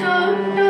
don't know.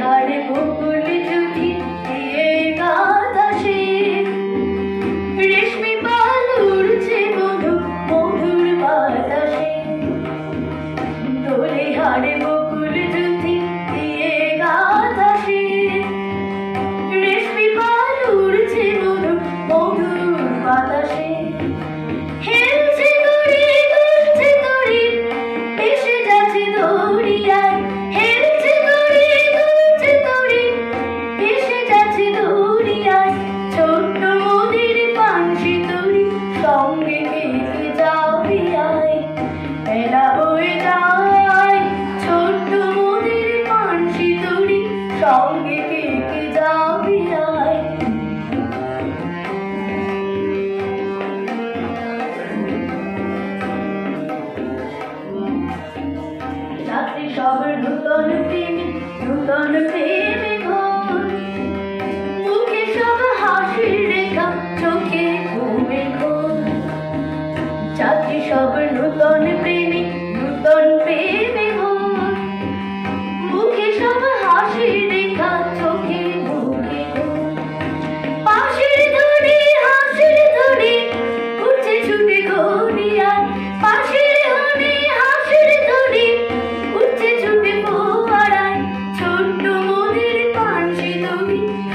ঝরে পুকুর যদি দিয়ে গাদাসে রেশমি পালুর যে মধু মধুর বাতাসে। দোলে হারে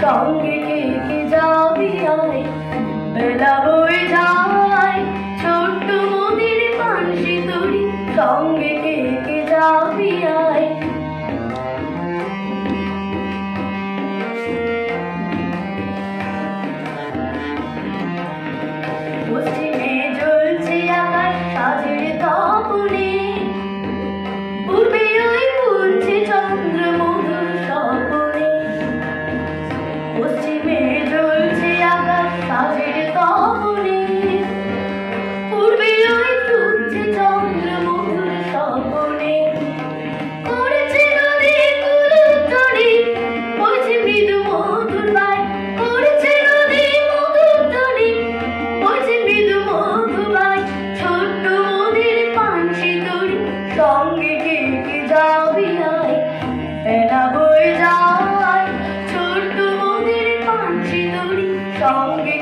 সঙ্গে কে যাবি আয়? বেলা সঙ্গে কি কি যাবি আয় ফেলা বয়ে যায়। ছোট্ট মোদের পাঞ্চি দড়ি সঙ্গে